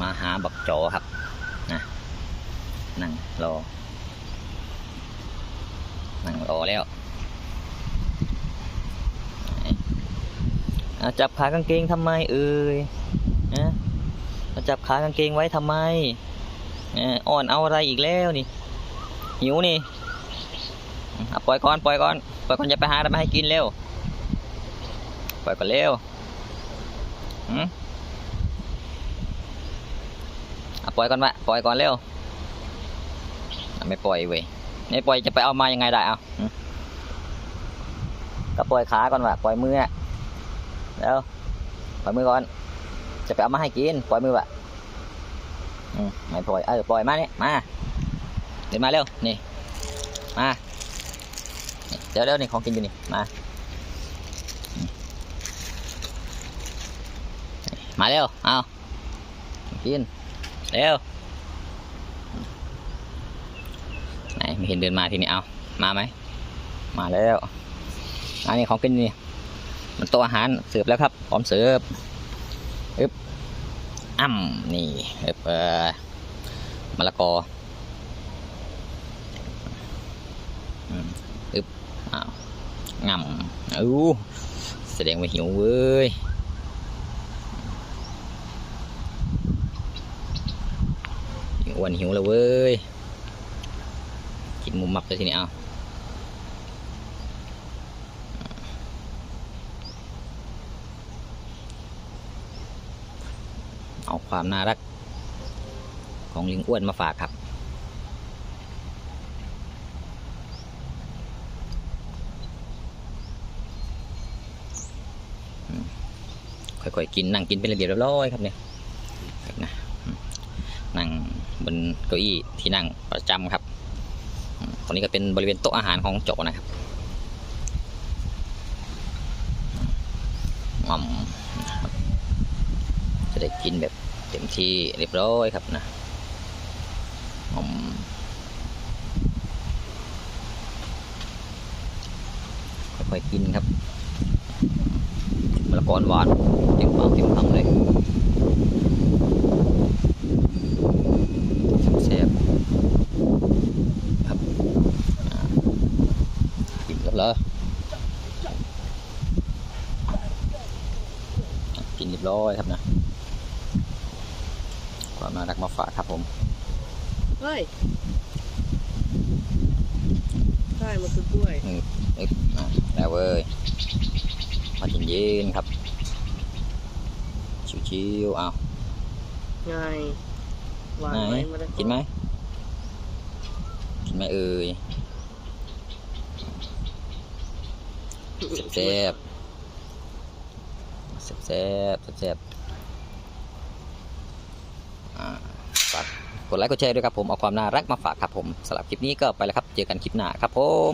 มาหาบักจอครับนะนั่งรอ นั่งรอแล้วจับขากางเกงทำไมเอ่ยนะจับขากางเกงไว้ทำไมอ่อนเอาอะไรอีกแล้วนี่ หิวนี่ปล่อยก่อนปล่อยก่อนปล่อยก่อนอย่าไปหาอะไรมาให้กินเร็วปล่อยก่อนเร็วหืมอะ ปล่อยก่อนวะปล่อยก่อนเร็วไม่ปล่อยเว้ยไม่ปล่อยจะไปเอามายังไงได้เอาก็ปล่อยขาก่อนวะปล่อยมือเร็วปล่อยมือก่อน จะไปเอามาให้กินปล่อยมือวะไม่ปล่อยเออปล่อยมาเนี่ยมาเดินมาเร็วนี่มาเดี๋ยวเดี๋ยวนี่ของกินอยู่นี่มามาเร็วเอากิน เร็วไหนไม่เห็นเดินมาทีนี้เอามาไหมมาแล้วอันนี้ของกินนี่มันต๊ะอาหารเสิร์ฟแล้วครับพร้อมเสิร์ฟอึบอ่ำนี่อึบเอ่อมะละกออึบอ้าวงำอู้แสดงว่าหิวเว้ย หิว อ้วนหิวแล้วเว้ย กินหมุมมับเลยทีนี้เอาเอาความน่ารัก ของลิงอ้วนมาฝากครับ ค่อยๆกินนั่งกินเป็นระเบียบเรียบร้อยครับเนี่ยนะ บนเก้าอี้ที่นั่งประจำครับ ตรงนี้ก็เป็นบริเวณโต๊ะอาหารของโจนะครับงอมจะได้กินแบบเต็มที่เรียบร้อยครับนะงอมค่อยๆกินครับมะละกอหวานเต็มปากเต็มคำเลย แซ่บครับอ่ากินแล้วเหรอ กินเรียบร้อยครับนะความน่ารักมาฝากครับผม เฮ้ยใช่มันคือกล้วยอึ๊บอะแล้วเว้ยมาเย็นๆครับ ชิวๆเอาไงหวานไหนไหมมะละอกินไหมกินไหมเอ่ยแซ่บแซ่บ แซ่บแซ่บฝากกดไลค์กดแชร์ด้วยครับผม เอาความน่ารักมาฝากครับผมสำหรับคลิปนี้ก็ไปแล้วครับ เจอกันคลิปหน้าครับผม